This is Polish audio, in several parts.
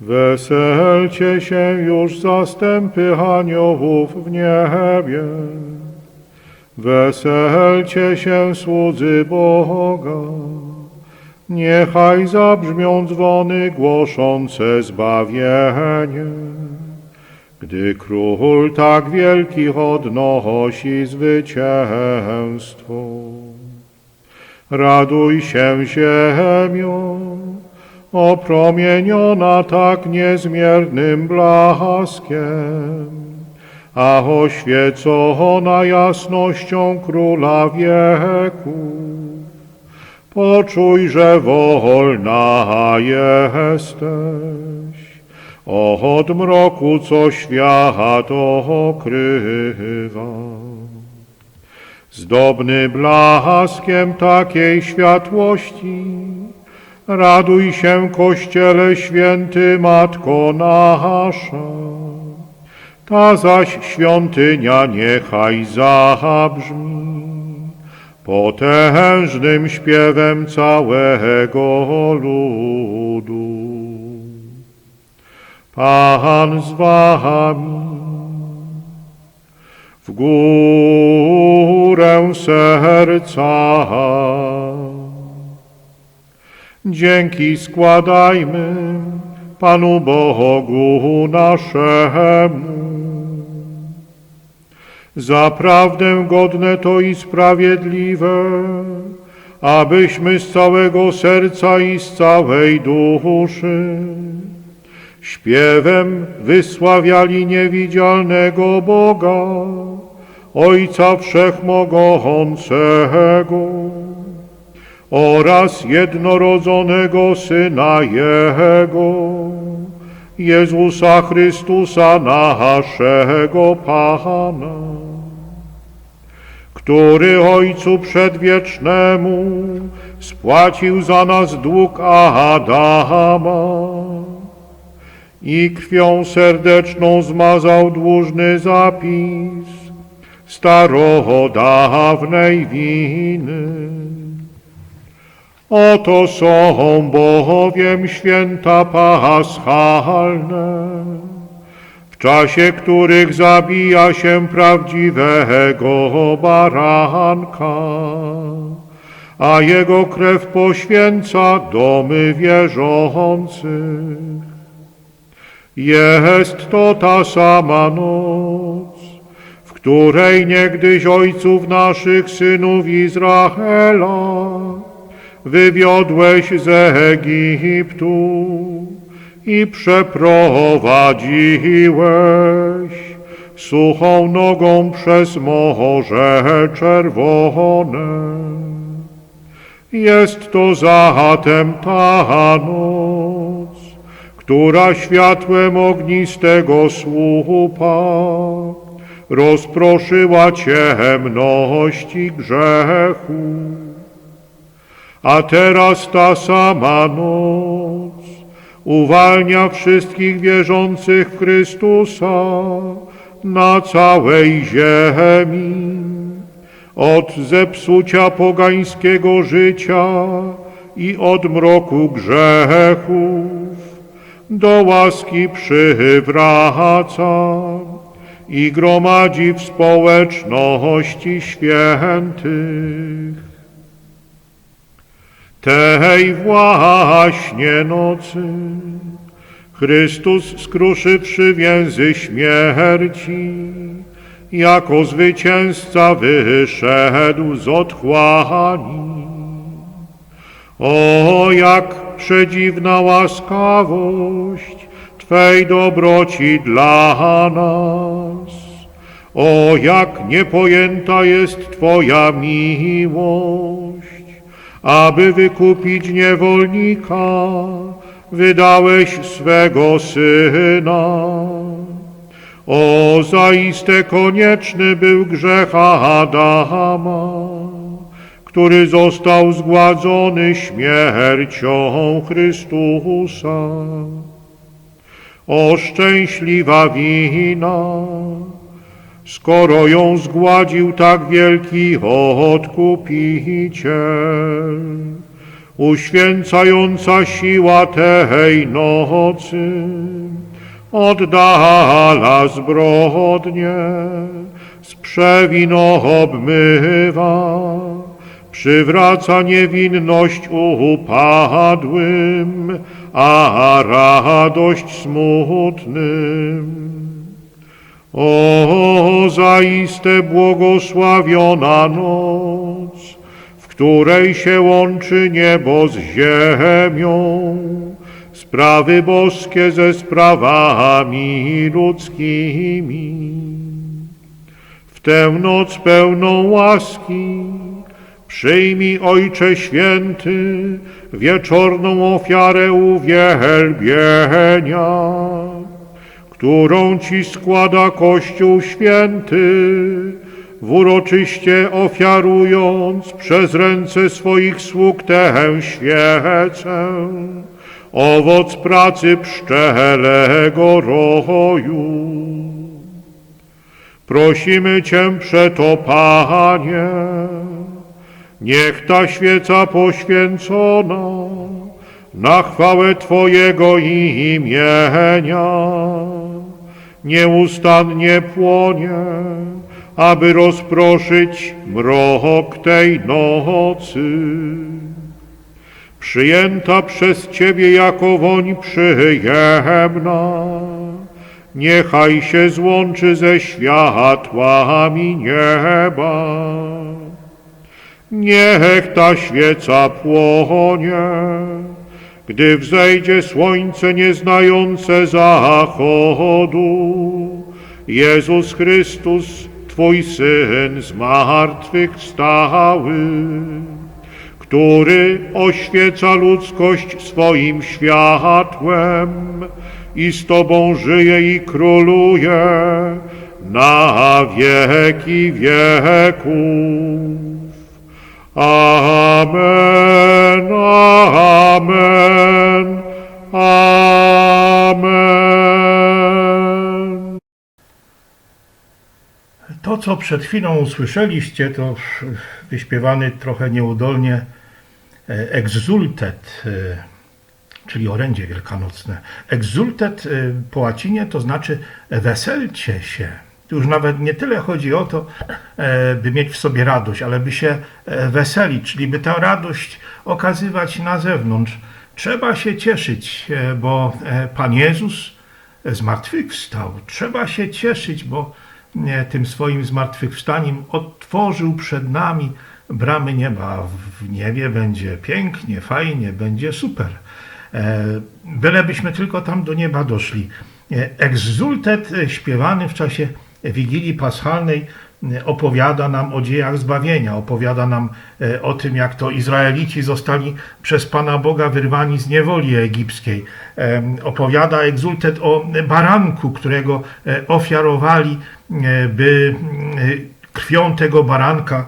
Weselcie się już zastępy aniołów w niebie. Weselcie się słudzy Boga. Niechaj zabrzmią dzwony głoszące zbawienie. Gdy król tak wielki odnosi zwycięstwo. Raduj się ziemio, opromieniona tak niezmiernym blaskiem, a oświecona jasnością Króla wieków. Poczuj, że wolna jesteś od mroku, co świat okrywa. Zdobny blaskiem takiej światłości, raduj się, Kościele święty, Matko nasza. Ta zaś świątynia niechaj zabrzmi potężnym śpiewem całego ludu. Pan z wami w górę serca. Dzięki składajmy Panu Bogu naszemu. Zaprawdę godne to i sprawiedliwe, abyśmy z całego serca i z całej duszy śpiewem wysławiali niewidzialnego Boga, Ojca Wszechmogącego oraz jednorodzonego Syna Jego, Jezusa Chrystusa naszego Pana, który Ojcu Przedwiecznemu spłacił za nas dług Adama i krwią serdeczną zmazał dłużny zapis starodawnej winy. Oto są bowiem święta paschalne, w czasie których zabija się prawdziwego baranka, a jego krew poświęca domy wierzących. Jest to ta sama noc, w której niegdyś ojców naszych synów Izraela wywiodłeś z Egiptu i przeprowadziłeś suchą nogą przez Morze Czerwone. Jest to zatem ta noc, która światłem ognistego słupa rozproszyła ciemności grzechu. A teraz ta sama noc uwalnia wszystkich wierzących Chrystusa na całej ziemi od zepsucia pogańskiego życia i od mroku grzechów do łaski przywraca i gromadzi w społeczności świętych. Tej właśnie nocy Chrystus skruszywszy więzy śmierci, jako zwycięzca wyszedł z otchłani. O, jak przedziwna łaskawość Twej dobroci dla nas! O, jak niepojęta jest Twoja miłość! Aby wykupić niewolnika, wydałeś swego syna. O, zaiste konieczny był grzech Adama, który został zgładzony śmiercią Chrystusa. O, szczęśliwa wina, skoro ją zgładził tak wielki odkupiciel. uświęcająca siła tej nocy, oddala zbrodnie, z przewin obmywa, przywraca niewinność upadłym, a radość smutnym. O, zaiste błogosławiona noc, w której się łączy niebo z ziemią, sprawy boskie ze sprawami ludzkimi. W tę noc pełną łaski przyjmij, Ojcze Święty, wieczorną ofiarę uwielbienia, którą Ci składa Kościół Święty, w uroczyście ofiarując przez ręce swoich sług tę świecę, owoc pracy pszczelego roju. Prosimy Cię przeto, Panie, niech ta świeca poświęcona na chwałę Twojego imienia nieustannie płonie, aby rozproszyć mrok tej nocy. Przyjęta przez Ciebie jako woń przyjemna, niechaj się złączy ze światłami nieba. Niech ta świeca płonie, gdy wzejdzie słońce nieznające zachodu. Jezus Chrystus, Twój Syn zmartwychwstały, który oświeca ludzkość swoim światłem i z Tobą żyje i króluje na wieki wieków. Amen, amen, amen. To, co przed chwilą usłyszeliście, to wyśpiewany trochę nieudolnie e, exultet, e, czyli orędzie wielkanocne. Exultet e, po łacinie to znaczy weselcie się. Tu już nawet nie tyle chodzi o to, e, by mieć w sobie radość, ale by się e, weselić, czyli by tę radość okazywać na zewnątrz. Trzeba się cieszyć, e, bo Pan Jezus zmartwychwstał. Trzeba się cieszyć, bo tym swoim zmartwychwstaniem otworzył przed nami bramy nieba. W niebie będzie pięknie, fajnie, będzie super. Bylebyśmy tylko tam do nieba doszli. E, Egzultet e, śpiewany w czasie Wigilii Paschalnej e, opowiada nam o dziejach zbawienia, opowiada nam e, o tym, jak to Izraelici zostali przez Pana Boga wyrwani z niewoli egipskiej. E, Opowiada egzultet o baranku, którego ofiarowali, by krwią tego baranka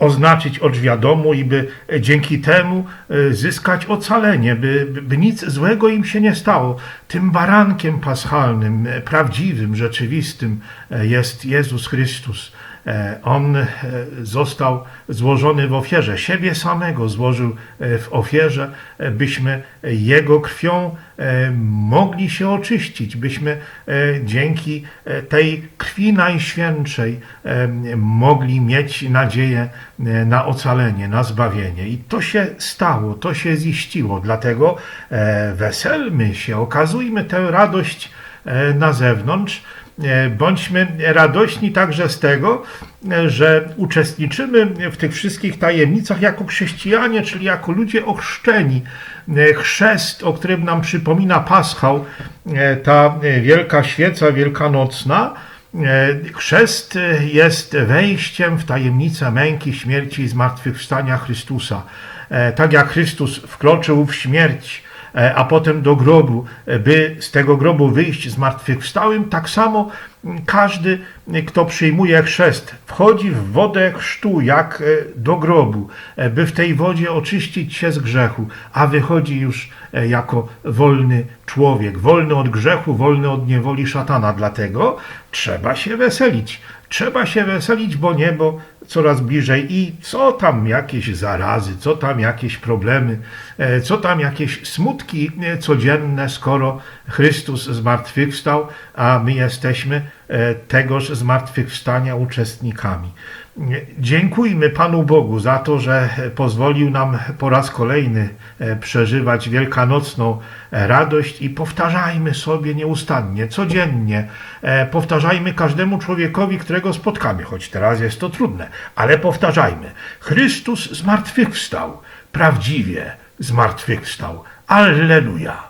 oznaczyć domu i by dzięki temu e, zyskać ocalenie, by, by- nic złego im się nie stało. Tym barankiem paschalnym, e, prawdziwym, rzeczywistym e, jest Jezus Chrystus. E, On e, został złożony w ofierze, siebie samego złożył e, w ofierze, byśmy Jego krwią mogli się oczyścić, byśmy dzięki tej krwi najświętszej mogli mieć nadzieję na ocalenie, na zbawienie. I to się stało, to się ziściło. Dlatego weselmy się, okazujmy tę radość na zewnątrz. E, Bądźmy radośni także z tego, e, że uczestniczymy w tych wszystkich tajemnicach jako chrześcijanie, czyli jako ludzie ochrzczeni. E, Chrzest, o którym nam przypomina Paschał, ta wielka świeca wielkanocna, chrzest jest wejściem w tajemnicę męki, śmierci i zmartwychwstania Chrystusa. Tak jak Chrystus wkroczył w śmierć, a potem do grobu, e, by z tego grobu wyjść zmartwychwstałym, tak samo każdy, e, kto przyjmuje chrzest, wchodzi w wodę chrztu jak e, do grobu, e, by w tej wodzie oczyścić się z grzechu, a wychodzi już e, jako wolny człowiek, wolny od grzechu, wolny od niewoli szatana. Dlatego trzeba się weselić. Trzeba się weselić, bo niebo coraz bliżej i co tam jakieś zarazy, co tam jakieś problemy, e, co tam jakieś smutki e, codzienne, skoro Chrystus zmartwychwstał, a my jesteśmy e, tegoż zmartwychwstania uczestnikami. Dziękujmy Panu Bogu za to, że pozwolił nam po raz kolejny e, przeżywać wielkanocną e, radość i powtarzajmy sobie nieustannie, codziennie, e, powtarzajmy każdemu człowiekowi, którego spotkamy, choć teraz jest to trudne, ale powtarzajmy. Chrystus zmartwychwstał, prawdziwie zmartwychwstał. Alleluja.